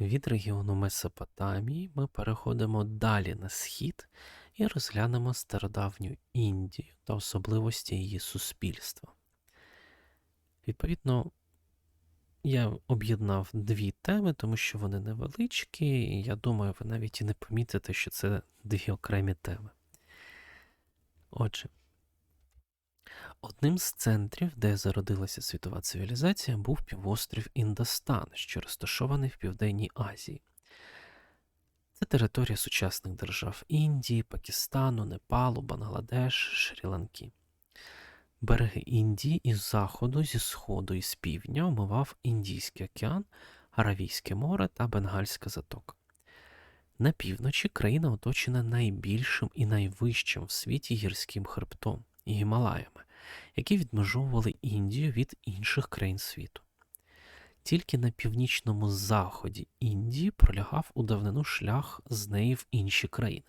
Від регіону Месопотамії ми переходимо далі на схід і розглянемо стародавню Індію та особливості її суспільства. Відповідно, я об'єднав дві теми, тому що вони невеличкі, і я думаю, ви навіть і не помітите, що це дві окремі теми. Отже, одним з центрів, де зародилася світова цивілізація, був півострів Індостан, що розташований в Південній Азії. Це територія сучасних держав Індії, Пакистану, Непалу, Бангладеш, Шрі-Ланки. Береги Індії із заходу, зі сходу і з півдня омивав Індійський океан, Аравійське море та Бенгальська затока. На півночі країна оточена найбільшим і найвищим в світі гірським хребтом Гімалаями, які відмежовували Індію від інших країн світу. Тільки на північному заході Індії пролягав у давнину шлях з неї в інші країни.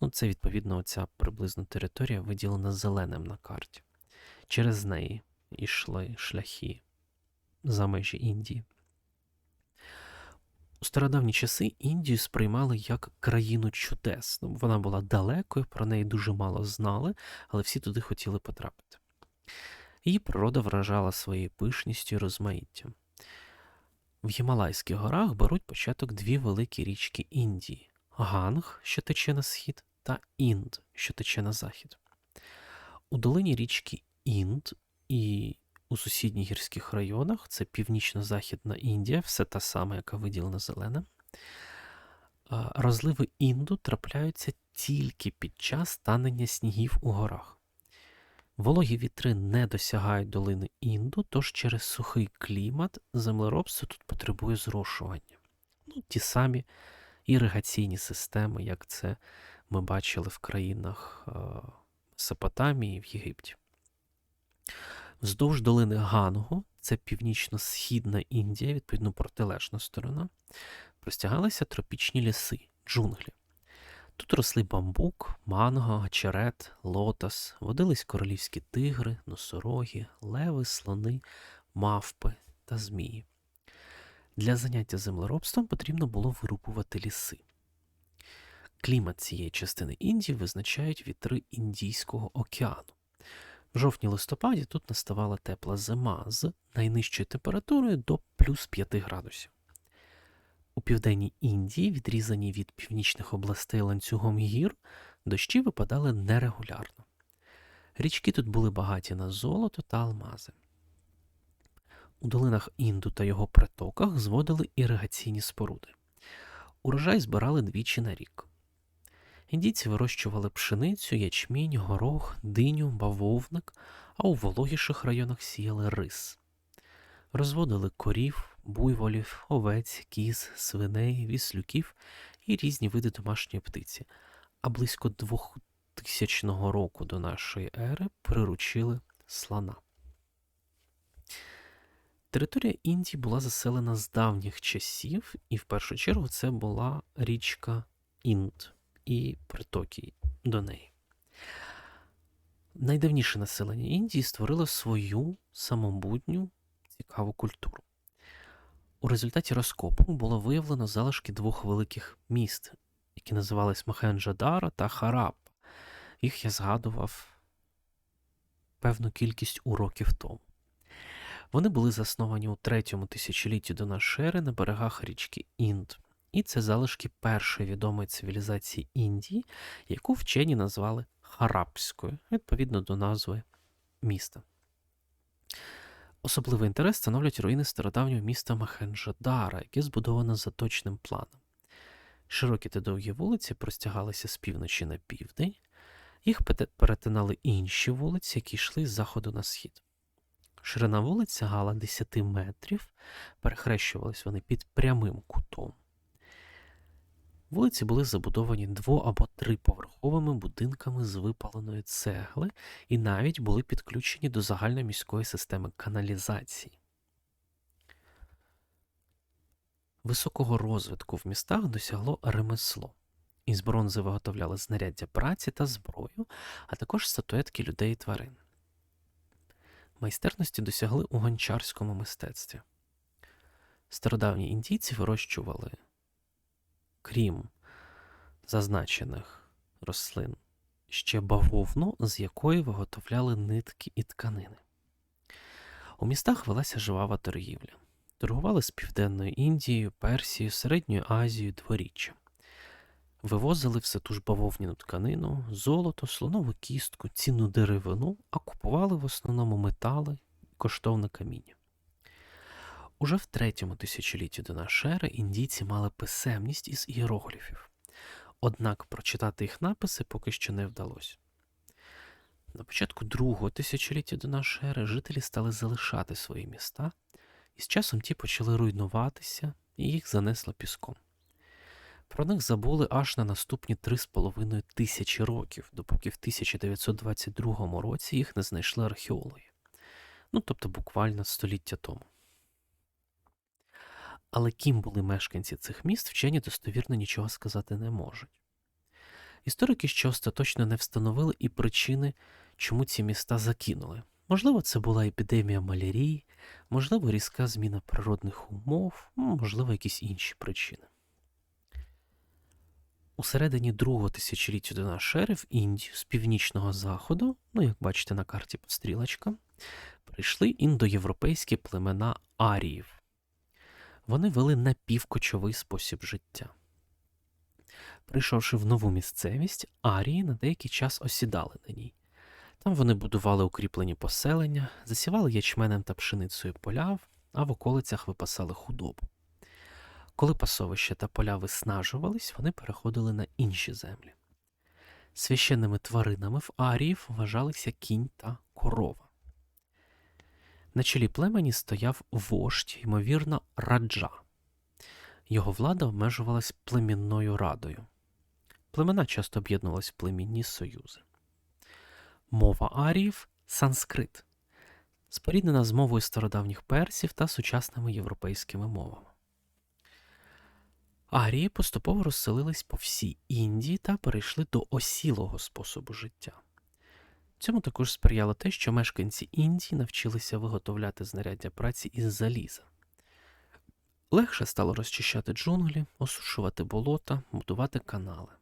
Ну, це відповідно оця приблизно територія, виділена зеленим на карті. Через неї йшли шляхи за межі Індії. У стародавні часи Індію сприймали як країну чудес. Ну, Вона була далекою, про неї дуже мало знали, але всі туди хотіли потрапити. Її природа вражала своєю пишністю і розмаїттям. В Гімалайських горах беруть початок дві великі річки Індії Ганг, що тече на схід, та Інд, що тече на захід. У долині річки Інд і у сусідніх гірських районах це північно-західна Індія, все та сама, яка виділена зеленим. Розливи інду трапляються тільки під час танення снігів у горах. Вологі вітри не досягають долини інду, тож через сухий клімат землеробство тут потребує зрошування. Ну, Ті самі іригаційні системи, як це ми бачили в країнах Месопотамії в Єгипті. Вздовж долини Гангу, це північно-східна Індія, відповідно протилежна сторона, простягалися тропічні ліси, джунглі. Тут росли бамбук, манго, гачерет, лотос, водились королівські тигри, носороги, леви, слони, мавпи та змії. Для заняття землеробством потрібно було вирубувати ліси. Клімат цієї частини Індії визначають вітри Індійського океану. В жовтні-листопаді тут наставала тепла зима з найнижчою температурою до плюс 5 градусів. У південній Індії, відрізані від північних областей ланцюгом гір, дощі випадали нерегулярно. Річки тут були багаті на золото та алмази. У долинах Інду та його притоках зводили іригаційні споруди. Урожай збирали двічі на рік. Індійці вирощували пшеницю, ячмінь, горох, диню, бавовник, а у вологіших районах сіяли рис. Розводили корів, буйволів, овець, кіз, свиней, віслюків і різні види домашньої птиці, а близько 2000 року до нашої ери приручили слона. Територія Індії була заселена з давніх часів, і в першу чергу це була річка Інд і притоки до неї. Найдавніше населення Індії створило свою самобутню цікаву культуру. У результаті розкопу було виявлено залишки двох великих міст, які називались Махенджадара та Харап. Їх я згадував певну кількість уроків тому. Вони були засновані у третьому тисячолітті до нашої ери на берегах річки Інд. І це залишки першої відомої цивілізації Індії, яку вчені назвали Харабською, відповідно до назви міста. Особливий інтерес становлять руїни стародавнього міста Махенджадара, яке збудоване за точним планом. Широкі та довгі вулиці простягалися з півночі на південь, їх перетинали інші вулиці, які йшли з заходу на схід. Ширина вулиць сягала 10 метрів, перехрещувались вони під прямим кутом. Вулиці були забудовані дво- або триповерховими будинками з випаленої цегли і навіть були підключені до загальноміської системи каналізації. Високого розвитку в містах досягло ремесло. Із бронзи виготовляли знаряддя праці та зброю, а також статуетки людей і тварин. Майстерності досягли у гончарському мистецтві. Стародавні індійці вирощували, крім зазначених рослин, ще бавовну, з якої виготовляли нитки і тканини. У містах велася жвава торгівля. Торгували з Південною Індією, Персією, Середньою Азією, дворіччям. Вивозили все ту ж бавовняну тканину, золото, слонову кістку, цінну деревину, а купували в основному метали і коштовне каміння. Уже в третьому тисячолітті до нашої ери індійці мали писемність із ієрогліфів, однак прочитати їх написи поки що не вдалося. На початку другого тисячоліття до нашої ери жителі стали залишати свої міста, і з часом ті почали руйнуватися, і їх занесло піском. Про них забули аж на наступні 3,5 тисячі років, допоки в 1922 році їх не знайшли археологи. Ну, тобто буквально століття тому. Але ким були мешканці цих міст, вчені достовірно нічого сказати не можуть. Історики ще остаточно не встановили і причини, чому ці міста закинули. Можливо, це була епідемія малярії, можливо, різка зміна природних умов, можливо, якісь інші причини. У середині другого тисячоліття до нашої ери в Індію з північного заходу, ну як бачите на карті стрілочка, прийшли індоєвропейські племена аріїв. Вони вели напівкочовий спосіб життя. Прийшовши в нову місцевість, арії на деякий час осідали на ній. Там вони будували укріплені поселення, засівали ячменем та пшеницею поля, а в околицях випасали худобу. Коли пасовища та поля виснажувались, вони переходили на інші землі. Священними тваринами в аріїв вважалися кінь та корова. На чолі племені стояв вождь, ймовірно, раджа. Його влада обмежувалась племінною радою. Племена часто об'єднувались в племінні союзи. Мова аріїв санскрит, споріднена з мовою стародавніх персів та сучасними європейськими мовами. Арії поступово розселились по всій Індії та перейшли до осілого способу життя. Цьому також сприяло те, що мешканці Індії навчилися виготовляти знаряддя праці із заліза. Легше стало розчищати джунглі, осушувати болота, будувати канали.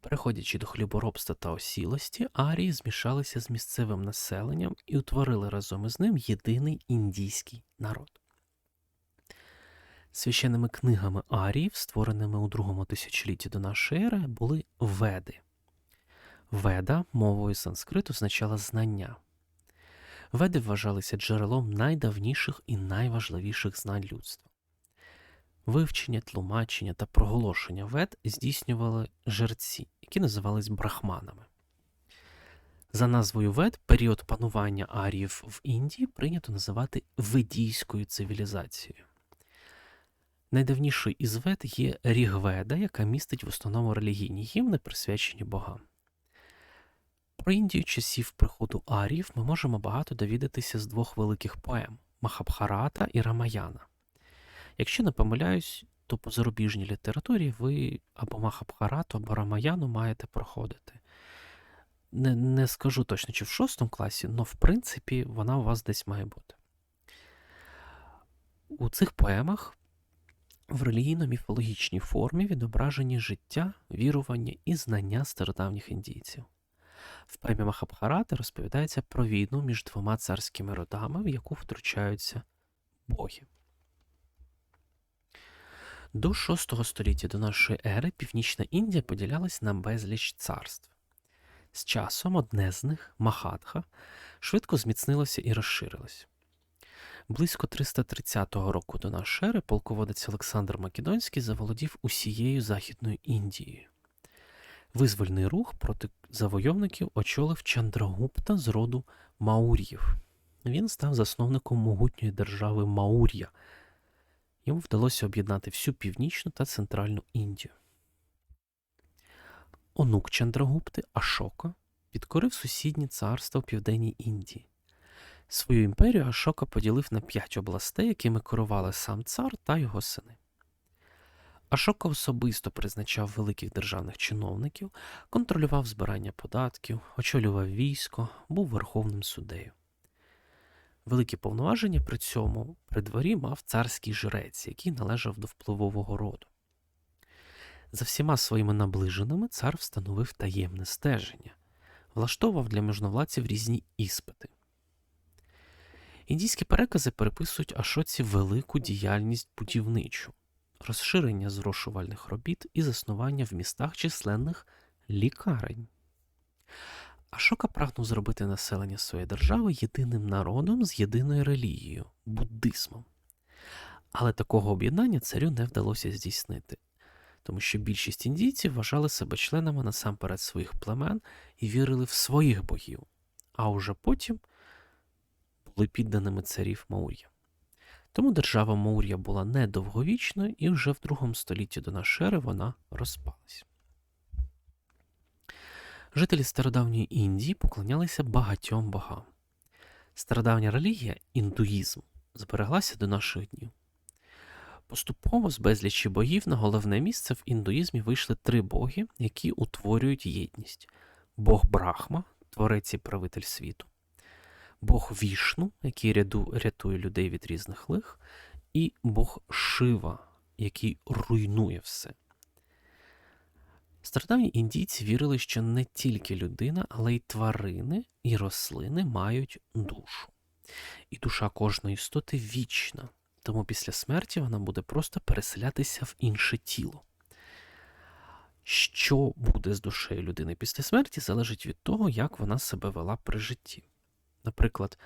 Переходячи до хліборобства та осілості, арії змішалися з місцевим населенням і утворили разом із ним єдиний індійський народ. Священними книгами аріїв, створеними у другому тисячолітті до нашої ери, були веди. Веда мовою санскриту означала знання. Веди вважалися джерелом найдавніших і найважливіших знань людства. Вивчення, тлумачення та проголошення вед здійснювали жерці, які називались брахманами. За назвою вед період панування аріїв в Індії прийнято називати ведійською цивілізацією. Найдавнішою із вед є Рігведа, яка містить в основному релігійні гімни, присвячені богам. Про Індію часів приходу аріїв ми можемо багато довідатися з двох великих поем Махабхарата і Рамаяна. Якщо не помиляюсь, то по зарубіжній літературі ви або Махабхарату, або Рамаяну маєте проходити. Не, не скажу точно, чи в шостому класі, але в принципі вона у вас десь має бути. У цих поемах в релігійно-міфологічній формі відображені життя, вірування і знання стародавніх індійців. В поемі Махабхарати розповідається про війну між двома царськими родами, в яку втручаються боги. До VI століття до нашої ери Північна Індія поділялась на безліч царств. З часом одне з них, Махатха, швидко зміцнилося і розширилось. Близько 330 року до нашої ери полководець Олександр Македонський заволодів усією Західною Індією. Визвольний рух проти завойовників очолив Чандрагупта з роду Маур'їв. Він став засновником могутньої держави Маур'я. Йому вдалося об'єднати всю північну та центральну Індію. Онук Чандрагупти Ашока підкорив сусідні царства в південній Індії. Свою імперію Ашока поділив на п'ять областей, якими керували сам цар та його сини. Ашока особисто призначав великих державних чиновників, контролював збирання податків, очолював військо, був верховним суддею. Великі повноваження при цьому при дворі мав царський жрець, який належав до впливового роду. За всіма своїми наближеними цар встановив таємне стеження, влаштовував для можновладців різні іспити. Індійські перекази переписують Ашоці велику діяльність будівничу, розширення зрошувальних робіт і заснування в містах численних лікарень. Ашока прагнув зробити населення своєї держави єдиним народом з єдиною релігією буддизмом. Але такого об'єднання царю не вдалося здійснити, тому що більшість індійців вважали себе членами насамперед своїх племен і вірили в своїх богів, а уже потім були підданими царів Маур'я. Тому держава Маур'я була недовговічною, і вже в другому столітті до нашої ери вона розпалась. Жителі стародавньої Індії поклонялися багатьом богам. Стародавня релігія, індуїзм, збереглася до наших днів. Поступово з безлічі богів на головне місце в індуїзмі вийшли три боги, які утворюють єдність: Бог Брахма, творець і правитель світу, Бог Вішну, який рятує людей від різних лих, і Бог Шива, який руйнує все. Стародавні індійці вірили, що не тільки людина, але й тварини і рослини мають душу. І душа кожної істоти вічна, тому після смерті вона буде просто переселятися в інше тіло. Що буде з душею людини після смерті, залежить від того, як вона себе вела при житті. Наприклад,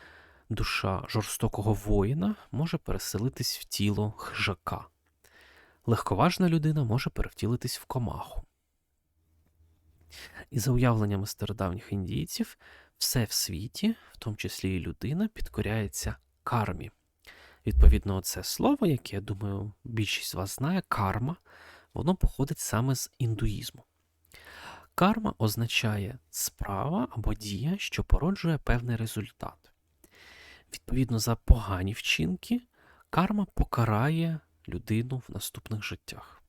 душа жорстокого воїна може переселитись в тіло хижака. Легковажна людина може перевтілитись в комаху. І за уявленнями стародавніх індійців, все в світі, в тому числі і людина, підкоряється кармі. Відповідно, це слово, яке, я думаю, більшість з вас знає, карма, воно походить саме з індуїзму. Карма означає справа або дія, що породжує певний результат. Відповідно, за погані вчинки, карма покарає людину в наступних життях.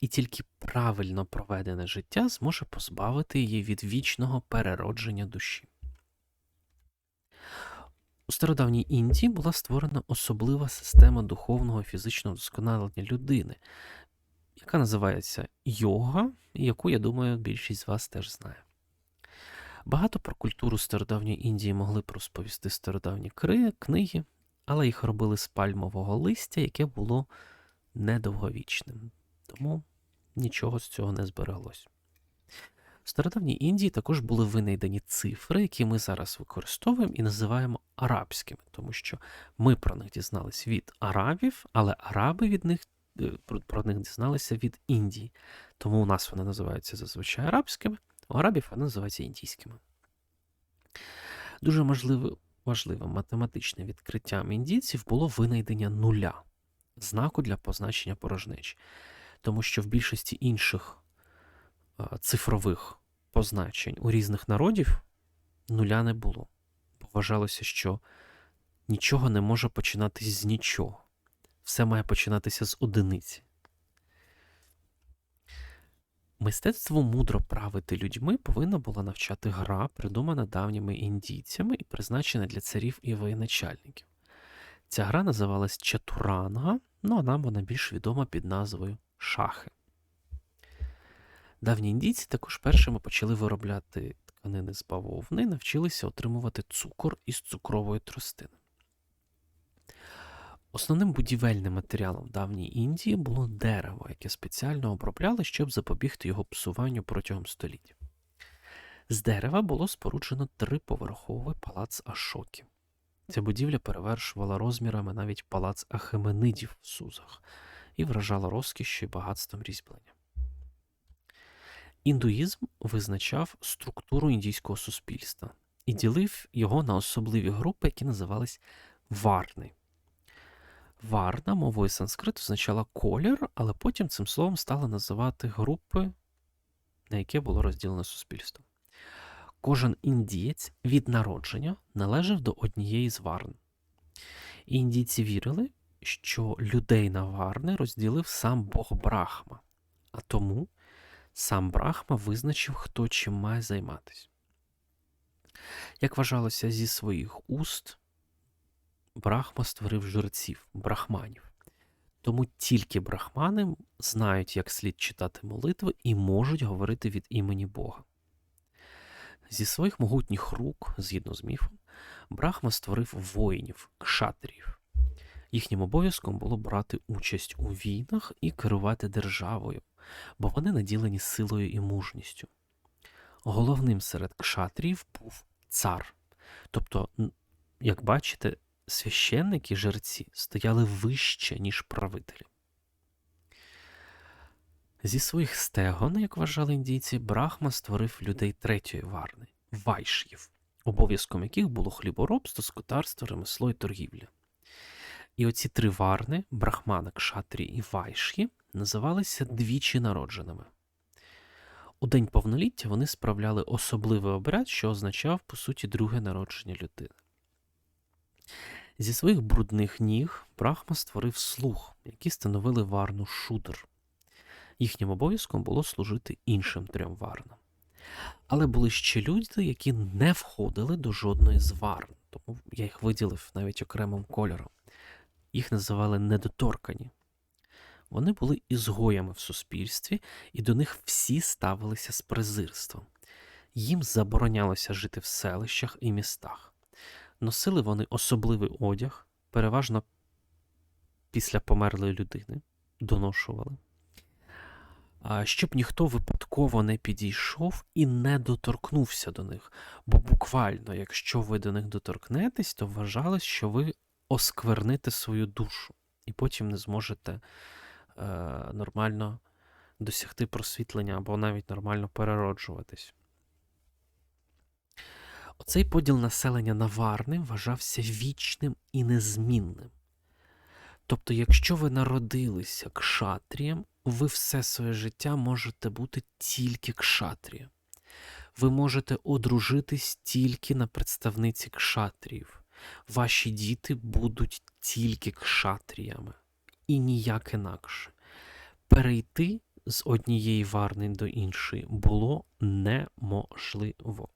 І тільки правильно проведене життя зможе позбавити її від вічного переродження душі. У стародавній Індії була створена особлива система духовного фізичного вдосконалення людини, яка називається йога, яку, я думаю, більшість з вас теж знає. Багато про культуру стародавньої Індії могли б розповісти стародавні книги, але їх робили з пальмового листя, яке було недовговічним. Тому нічого з цього не збереглось. В стародавній Індії також були винайдені цифри, які ми зараз використовуємо і називаємо арабськими, тому що ми про них дізналися від арабів, але араби від них про них дізналися від Індії. Тому у нас вони називаються зазвичай арабськими, у арабів вони називаються індійськими. Дуже можливо, важливим математичним відкриттям індійців було винайдення нуля, знаку для позначення порожнечі тому що в більшості інших цифрових позначень у різних народів нуля не було. Вважалося, що нічого не може починатись з нічого. Все має починатися з одиниці. Мистецтво мудро правити людьми повинна була навчати гра, придумана давніми індійцями і призначена для царів і воєначальників. Ця гра називалась Чатуранга, ну а нам вона більш відома під назвою шахи. Давні індійці також першими почали виробляти тканини з бавовни і навчилися отримувати цукор із цукрової тростини. Основним будівельним матеріалом давньої Індії було дерево, яке спеціально обробляли, щоб запобігти його псуванню протягом століть. З дерева було споруджено триповерховий палац Ашокі. Ця будівля перевершувала розмірами навіть палац Ахеменидів в Сузах і вражала розкішшю і багатством різьблення. Індуїзм визначав структуру індійського суспільства і ділив його на особливі групи, які називались варни. Варна мовою санскриту означала колір, але потім цим словом стали називати групи, на яке було розділено суспільство. Кожен індієць від народження належав до однієї з варн. Індійці вірили, що людей на Варни розділив сам Бог Брахма, а тому сам Брахма визначив, хто чим має займатися. Як вважалося зі своїх уст, Брахма створив жреців, брахманів. Тому тільки брахмани знають, як слід читати молитви і можуть говорити від імені Бога. Зі своїх могутніх рук, згідно з міфом, Брахма створив воїнів, кшатріїв. Їхнім обов'язком було брати участь у війнах і керувати державою, бо вони наділені силою і мужністю. Головним серед кшатріїв був цар. Тобто, як бачите, священники жерці стояли вище, ніж правителі. Зі своїх стегон, як вважали індійці, Брахма створив людей третьої варни вайш'їв, обов'язком яких було хліборобство, скотарство, ремесло і торгівля. І оці три варни Брахмана, Кшатрі і Вайш'ї називалися двічі народженими. У день повноліття вони справляли особливий обряд, що означав, по суті, друге народження людини. Зі своїх брудних ніг Брахма створив слуг, які становили варну шудр. Їхнім обов'язком було служити іншим трьом варнам. Але були ще люди, які не входили до жодної з варн, тому я їх виділив навіть окремим кольором. Їх називали недоторкані. Вони були ізгоями в суспільстві, і до них всі ставилися з презирством. Їм заборонялося жити в селищах і містах. Носили вони особливий одяг, переважно після померлої людини, доношували. Щоб ніхто випадково не підійшов і не доторкнувся до них. Бо буквально, якщо ви до них доторкнетесь, то вважалось, що ви оскверните свою душу, і потім не зможете е, нормально досягти просвітлення або навіть нормально перероджуватись. Оцей поділ населення на варни вважався вічним і незмінним. Тобто, якщо ви народилися кшатрієм, ви все своє життя можете бути тільки кшатрієм. Ви можете одружитись тільки на представниці кшатріїв. Ваші діти будуть тільки кшатріями і ніяк інакше. Перейти з однієї варни до іншої було неможливо.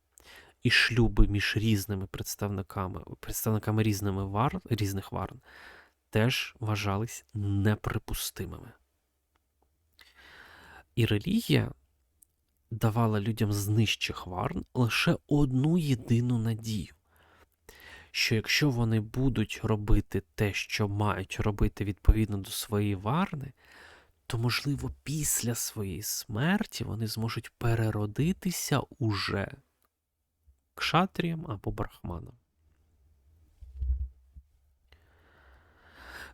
І шлюби між різними представниками, представниками різними вар, різних варн теж вважались неприпустимими. І релігія давала людям з нижчих варн лише одну єдину надію, що якщо вони будуть робити те, що мають робити відповідно до своєї варни, то, можливо, після своєї смерті вони зможуть переродитися уже кшатрієм або брахманом.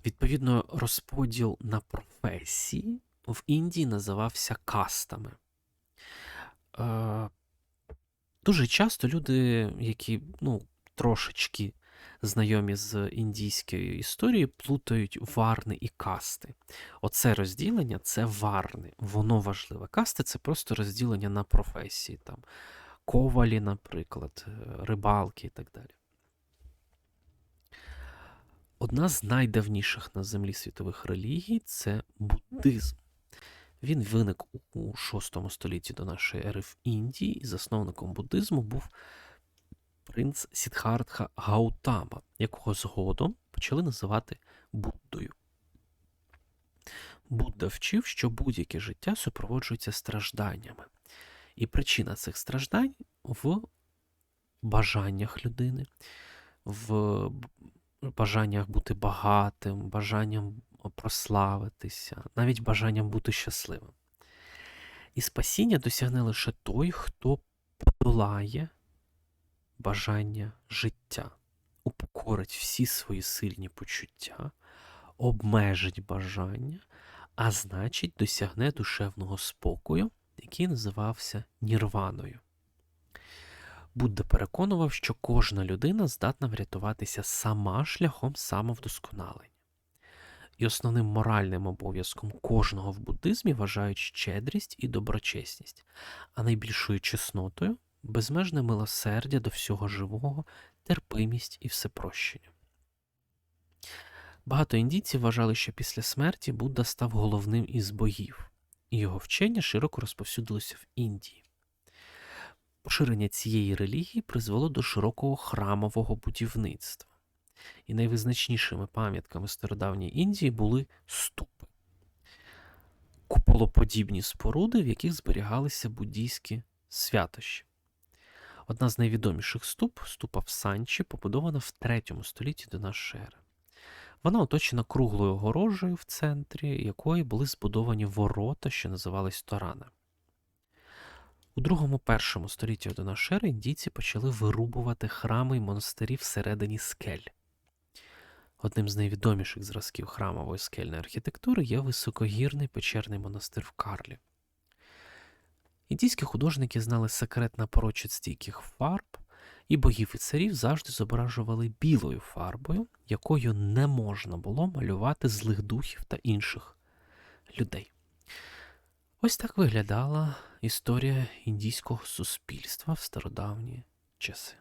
Відповідно, розподіл на професії в Індії називався кастами. Е, Дуже часто люди, які ну, трошечки знайомі з індійською історією, плутають варни і касти. Оце розділення це варни, воно важливе. Касти це просто розділення на професії, там, ковалі, наприклад, е, рибалки і так далі. Одна з найдавніших на землі світових релігій це буддизм. Він виник у VI столітті до нашої ери в Індії, і засновником буддизму був принц Сідхартха Гаутама, якого згодом почали називати Буддою. Будда вчив, що будь-яке життя супроводжується стражданнями. І причина цих страждань в бажаннях людини, в бажаннях бути багатим, бажанням прославитися, навіть бажанням бути щасливим. І спасіння досягне лише той, хто подолає бажання життя, упокорить всі свої сильні почуття, обмежить бажання, а значить, досягне душевного спокою, який називався нірваною. Будда переконував, що кожна людина здатна врятуватися сама шляхом самовдосконалення. І основним моральним обов'язком кожного в буддизмі вважають щедрість і доброчесність, а найбільшою чеснотою безмежне милосердя до всього живого, терпимість і всепрощення. Багато індійців вважали, що після смерті Будда став головним із богів, і його вчення широко розповсюдилося в Індії. Поширення цієї релігії призвело до широкого храмового будівництва. І найвизначнішими пам'ятками стародавньої Індії були ступи. Куполоподібні споруди, в яких зберігалися буддійські святощі. Одна з найвідоміших ступ, ступа в Санчі, побудована в 3 столітті до нашої ери. Вона оточена круглою огорожею в центрі, якої були збудовані ворота, що називались Торани. У другому-першому столітті до нашої ери індійці почали вирубувати храми й монастирі всередині скель. Одним з найвідоміших зразків храмової скельної архітектури є високогірний печерний монастир в Карлі. Індійські художники знали секрет напрочуд стійких фарб, і богів і царів завжди зображували білою фарбою, якою не можна було малювати злих духів та інших людей. Ось так виглядала історія індійського суспільства в стародавні часи.